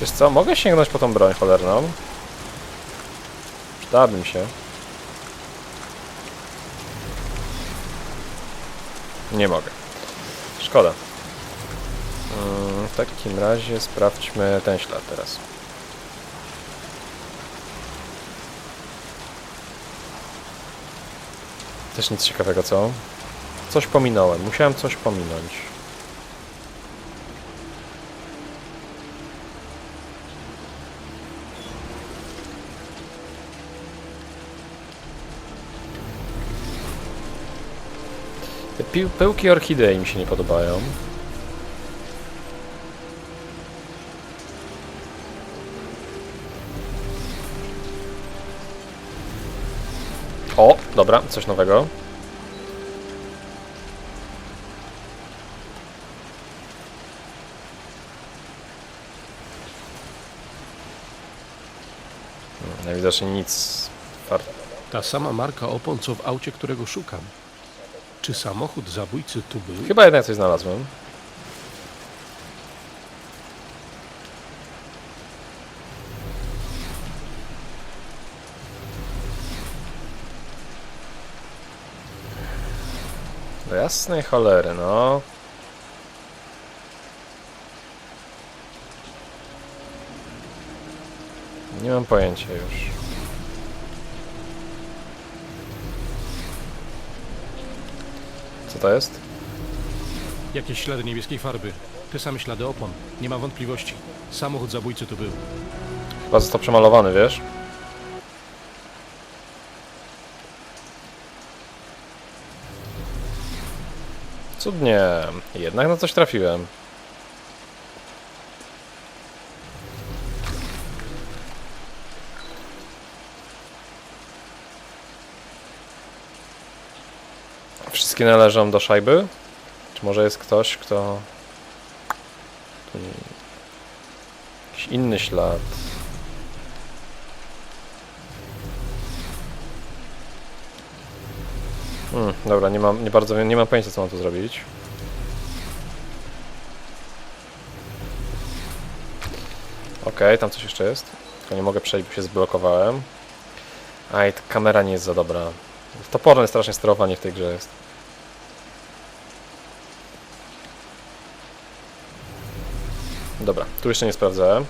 Wiesz co, mogę sięgnąć po tą broń cholerną? Przydałaby mi się. Nie mogę. Szkoda. Mm, W takim razie sprawdźmy ten ślad teraz. Też nic ciekawego, co? Coś pominąłem. Musiałem coś pominąć. Te pi- pyłki orchidei mi się nie podobają. O, dobra, coś nowego. Hmm, Najwidoczniej nic. Ta sama marka opon, co w aucie, którego szukam. Czy samochód zabójcy tu był? Chyba jednak coś znalazłem. Do jasnej cholery, no. Nie mam pojęcia już. Co to jest? Jakieś ślady niebieskiej farby. Te same ślady opon. Nie ma wątpliwości. Samochód zabójcy tu był. Chyba został przemalowany, wiesz? Cudnie. Jednak na coś trafiłem. Wszystkie należą do szajby? Czy może jest ktoś, kto... Tu Jakiś inny ślad. Hmm, dobra, nie mam, nie bardzo nie mam pojęcia co mam tu zrobić. Okej, tam coś jeszcze jest. Tylko nie mogę przejść, bo się zblokowałem. Aj, kamera nie jest za dobra. Toporne strasznie sterowanie w tej grze jest. Dobra, tu jeszcze nie sprawdzałem.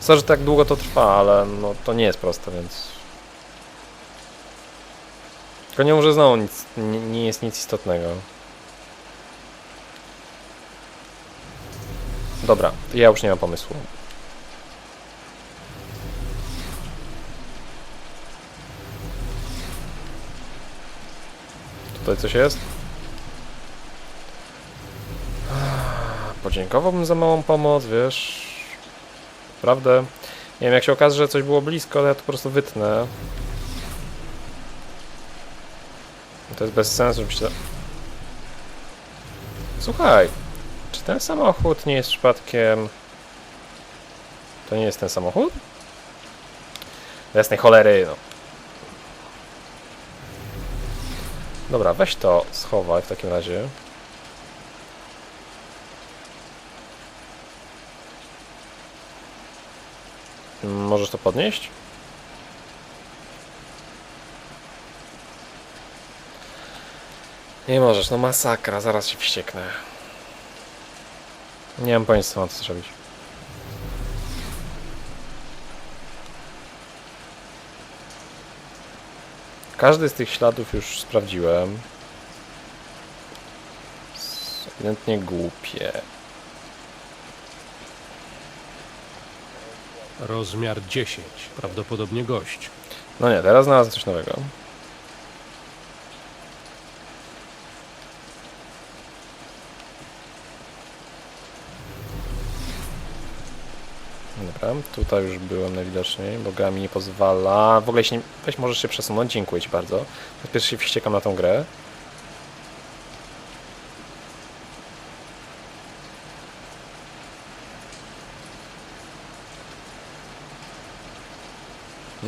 Sądzę, że tak długo to trwa, ale no to nie jest proste, więc... Tylko nie może znowu nic, nie, nie jest nic istotnego. Dobra, ja już nie mam pomysłu. Tutaj coś jest? Podziękowałbym za małą pomoc, wiesz. Prawdę. Nie wiem, jak się okaże, że coś było blisko, to ja to po prostu wytnę. To jest bez sensu, żebyś to... Słuchaj, czy ten samochód nie jest przypadkiem... To nie jest ten samochód? Do jasnej cholery, no. Dobra, weź to schowaj w takim razie. Możesz to podnieść? Nie możesz, no masakra, zaraz się wścieknę. Nie mam pojęcia, co mam tu zrobić. Każdy z tych śladów już sprawdziłem. Ewidentnie głupie. Rozmiar 10. Prawdopodobnie gość. No nie, teraz znalazłem coś nowego. Dobra, tutaj już byłem najwidoczniej, bo gra mi nie pozwala. W ogóle jeśli nie... weź możesz się przesunąć, dziękuję Ci bardzo. Po pierwsze się wściekam na tą grę.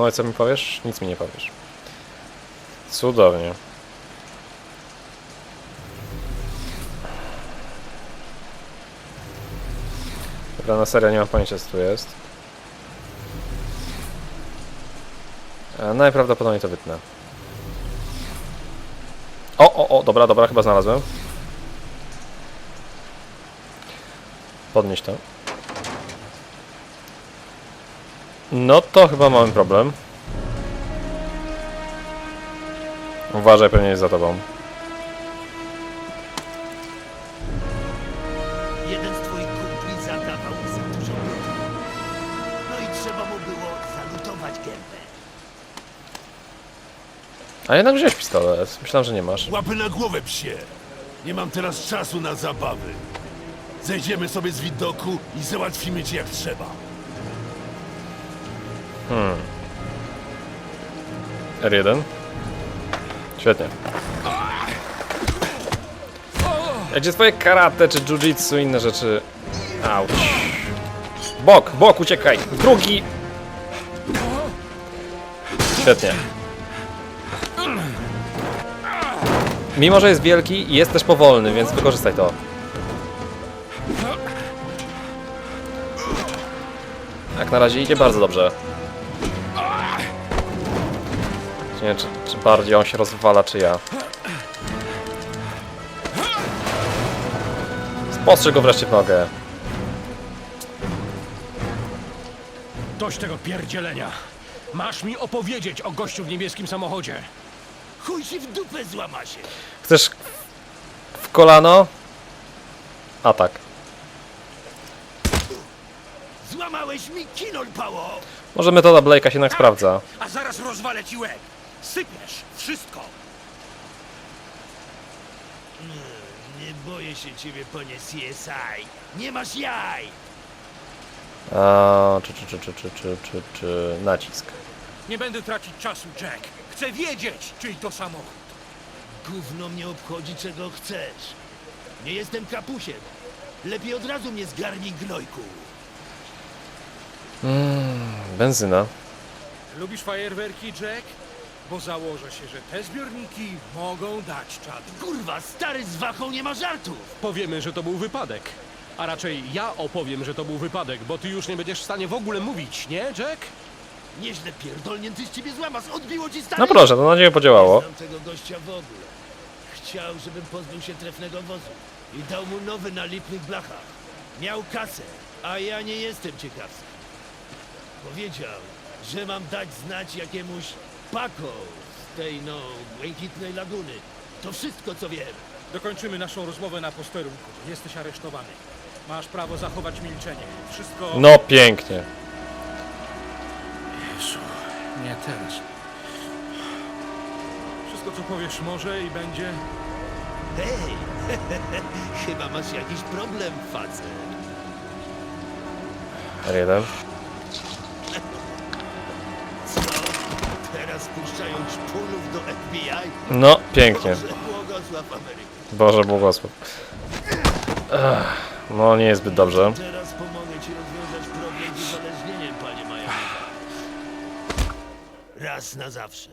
No i co mi powiesz? Nic mi nie powiesz. Cudownie. Dobra, na serio nie mam pojęcia co tu jest. E, najprawdopodobniej to wytnę. O, o, o, dobra, dobra, chyba znalazłem. Podnieś to. No to chyba mamy problem. Uważaj, pewnie jest za tobą. Jeden z twoich kumpli zadawał mi za dużo bytu. No i trzeba mu było zalutować gębę. A jednak wziąłeś pistolet. Myślałem, że nie masz. Łapy na głowę, psie! Nie mam teraz czasu na zabawy. Zejdziemy sobie z widoku i załatwimy cię jak trzeba. R1. Świetnie. A gdzie twoje karate, czy jiu-jitsu, inne rzeczy? Auć. Bok, bok, uciekaj! Drugi! Świetnie. Mimo, że jest wielki, jest też powolny, więc wykorzystaj to. Jak na razie idzie bardzo dobrze. Nie wiem, czy, czy bardziej on się rozwala, czy ja. Spostrzeg go wreszcie w nogę. Dość tego pierdzielenia. Masz mi opowiedzieć o gościu w niebieskim samochodzie. Chuj ci w dupę złama się. Chcesz w kolano? Atak. Złamałeś mi kinol, pało! Może metoda Blake'a się jednak sprawdza. A zaraz rozwalę ci łeb. Sypiesz wszystko. Nie boję się ciebie, panie CSI. Nie masz jaj. A, czy, czy, czy, czy, czy, czy, czy, czy nacisk. Nie będę tracić czasu, Jack. Chcę wiedzieć, czyj to samochód. Gówno mnie obchodzi, czego chcesz. Nie jestem kapusiem. Lepiej od razu mnie zgarnij, gnojku. Benzyna. Lubisz fajerwerki, Jack? Bo założę się, że te zbiorniki mogą dać czadu. Kurwa, stary z wachą nie ma żartów. Powiemy, że to był wypadek. A raczej ja opowiem, że to był wypadek, bo ty już nie będziesz w stanie w ogóle mówić, nie, Jack? Nieźle pierdolnięty z ciebie złamas. Odbiło ci stary. No proszę, to na nadzieję podziałało. Znam tego gościa w ogóle. Chciał, żebym pozbył się trefnego wozu i dał mu nowy na lipnych blachach. Miał kasę, a ja nie jestem ciekawski. Powiedział, że mam dać znać jakiemuś Paco z tej, no, błękitnej laguny. To wszystko, co wiem. Dokończymy naszą rozmowę na posterunku. Jesteś aresztowany. Masz prawo zachować milczenie. Wszystko... No pięknie. Jezu, nie teraz. Wszystko, co powiesz może i będzie... Hej, chyba masz jakiś problem, facet. R1. Teraz szpunów do FBI? No, pięknie. Boże, błogosław Amerykę. Boże błogosław. Ech, no, nie jest zbyt dobrze. Teraz pomogę ci rozwiązać problem z uzależnieniem, panie Majorze. Raz na zawsze.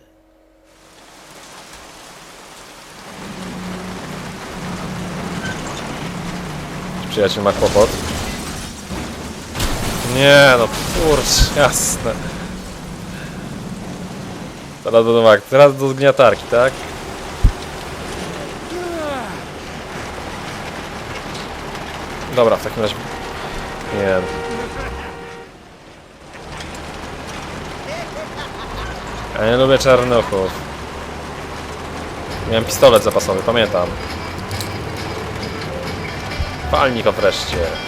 Przyjaciel ma kłopot. Nie, no kurcz, jasne. Teraz do domak, teraz do zgniatarki, tak? Dobra, w takim razie... Nie. Ja nie lubię czarnuchów. Miałem pistolet zapasowy, pamiętam. Palnij go wreszcie.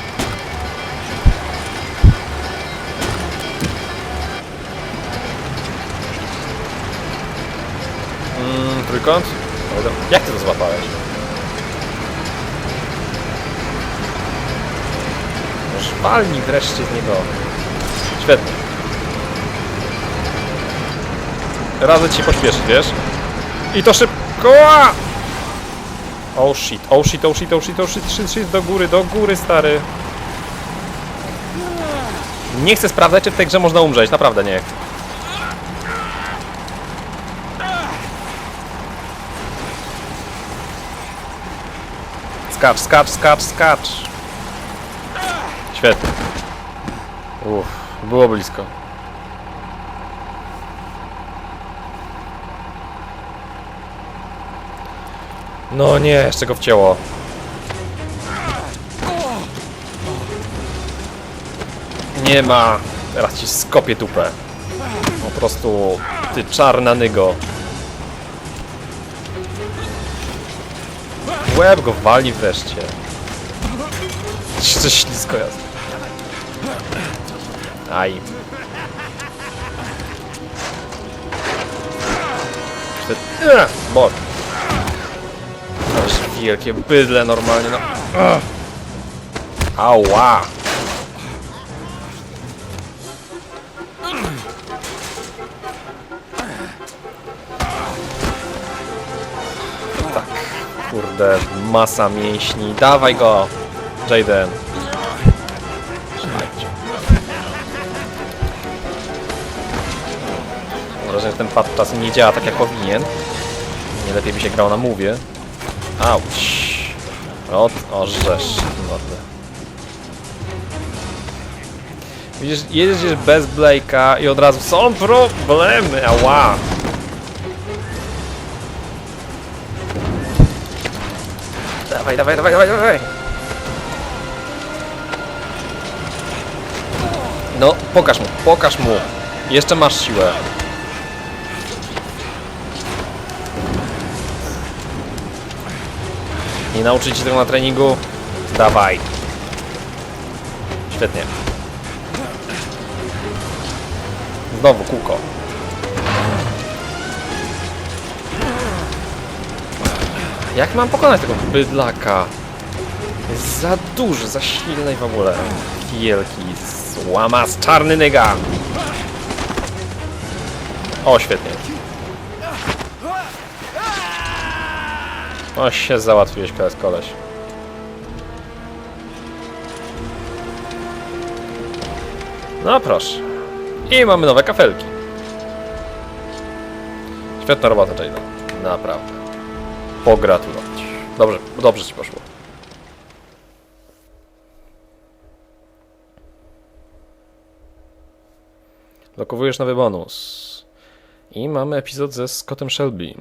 Trójkąt? Jak ty to złapałeś? Walnij wreszcie w niego. Świetnie. Radzę ci pośpieszyć, wiesz? I to szybko! Oh shit, oh shit, oh shit, oh shit, oh shit, shit, shit, do góry, do góry, stary. Nie chcę sprawdzać, czy w tej grze można umrzeć, naprawdę nie. Skacz, skacz, skacz, skacz. Świetnie. Uff, było blisko. No nie, jeszcze go wcięło. Nie ma. Teraz ci skopię dupę. Po prostu ty czarna nygo. Łeb go wali wreszcie. Jeszcze ślisko jest. Aj. Te- Ech, Bok. Aż wielkie bydle normalnie, no. Ała. Kurde, masa mięśni. Dawaj go, Jaden. Mam wrażenie, że ten pad czasem nie działa tak jak powinien. Nie lepiej by się grał na mówie. Auć. O, o żesz, mordę. Widzisz, jedziesz bez Blake'a i od razu są problemy, ała. Dawaj, dawaj, dawaj, dawaj, dawaj. No, pokaż mu, pokaż mu. Jeszcze masz siłę. Nie nauczyć się tego na treningu? Dawaj. Świetnie. Znowu kółko. Jak mam pokonać tego bydlaka? Jest za duży, za silny w ogóle. Wielki, słamas, czarny nyga. O, świetnie. O, się załatwiłeś, koleś, koleś. No proszę. I mamy nowe kafelki. Świetna robota, Jada. Naprawdę. Pogratulować. Dobrze, dobrze ci poszło. Lokowujesz nowy bonus. I mamy epizod ze Scottem Shelby.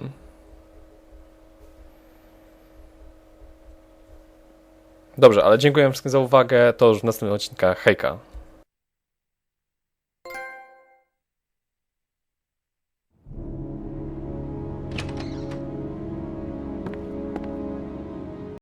Dobrze, ale dziękuję wszystkim za uwagę. To już w następnym odcinku. Hejka.